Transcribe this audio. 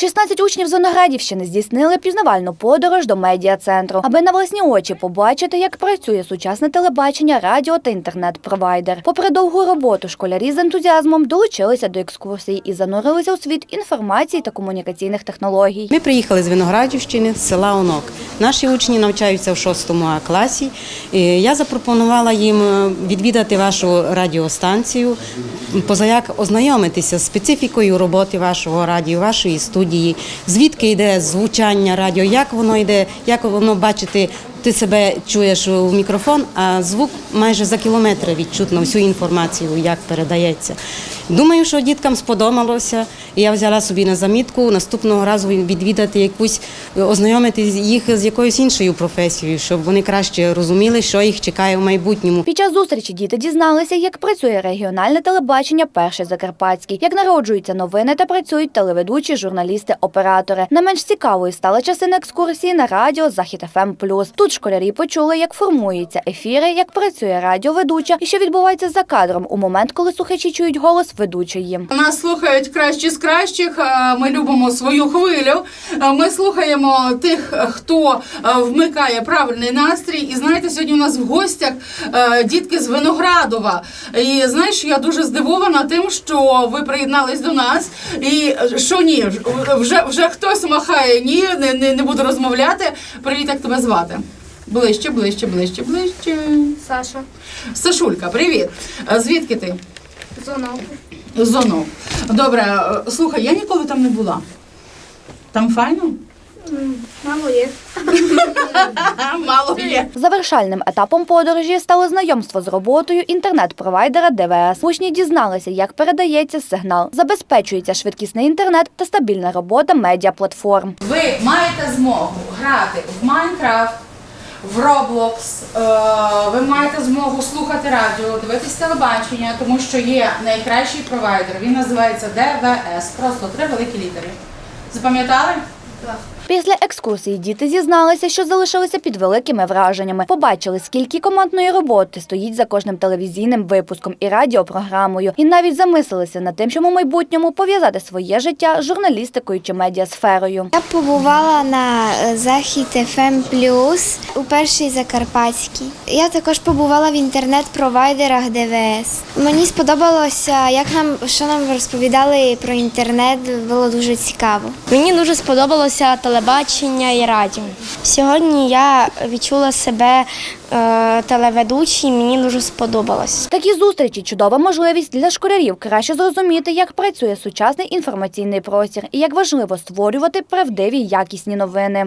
16 учнів з Виноградівщини здійснили пізнавальну подорож до медіа-центру, аби на власні очі побачити, як працює сучасне телебачення, радіо та інтернет-провайдер. Попри довгу роботу, школярі з ентузіазмом долучилися до екскурсії і занурилися у світ інформації та комунікаційних технологій. Ми приїхали з Виноградівщини, з села Онок. Наші учні навчаються в 6 класі. Я запропонувала їм е, відвідати вашу радіостанцію, позаяк ознайомитися з специфікою роботи вашого радіо, вашої студії, звідки йде звучання радіо, як воно йде, як воно бачити. Ти себе чуєш у мікрофон, а звук майже за кілометри відчутно всю інформацію, як передається. Думаю, що діткам сподобалося. І я взяла собі на замітку наступного разу відвідати якусь, ознайомити їх з якоюсь іншою професією, щоб вони краще розуміли, що їх чекає в майбутньому. Під час зустрічі діти дізналися, як працює регіональне телебачення Перший Закарпатський, як народжуються новини та працюють телеведучі, журналісти, оператори. Не менш цікавою стала частина екскурсії на радіо Захід ФМ Тут школярі почули, як формуються ефіри, як працює радіоведуча і що відбувається за кадром у момент, коли слухачі чують голос ведучої. Нас слухають кращі з кращих. Ми любимо свою хвилю. Ми слухаємо тих, хто вмикає правильний настрій. І знаєте, сьогодні у нас в гостях дітки з Виноградова. І знаєш, я дуже здивована тим, що ви приєднались до нас. І що ні, вже вже хтось махає. Ні, не, не, не буду розмовляти. Привіт, як тебе звати? Ближче, ближче, ближче, ближче. Саша. Сашулька, привіт. Звідки ти? Зонов. Зону. Добре, слухай, я ніколи там не була. Там файно? Мало є. Мало є. Завершальним етапом подорожі стало знайомство з роботою інтернет-провайдера ДВС. Учні дізналися, як передається сигнал, забезпечується швидкісний інтернет та стабільна робота медіаплатформ. Ви маєте змогу грати в Майнкрафт, в Roblox, е, ви маєте змогу слухати радіо, дивитись телебачення, тому що є найкращий провайдер. Він називається ДВС. Просто три великі літери. Запам'ятали? Після екскурсії діти зізналися, що залишилися під великими враженнями. Побачили, скільки командної роботи стоїть за кожним телевізійним випуском і радіопрограмою, і навіть замислилися над тим, щоб у майбутньому пов'язати своє життя з журналістикою чи медіасферою. Я побувала на е, захід FM Plus у першій Закарпатській. Я також побувала в інтернет-провайдерах ДВС. Мені сподобалося, як нам що нам розповідали про інтернет, було дуже цікаво. Мені дуже сподобалося телебачення і радіо. Сьогодні я відчула себе е, телеведучою, мені дуже сподобалось. Такі зустрічі чудова можливість для школярів краще зрозуміти, як працює сучасний інформаційний простір і як важливо створювати правдиві якісні новини.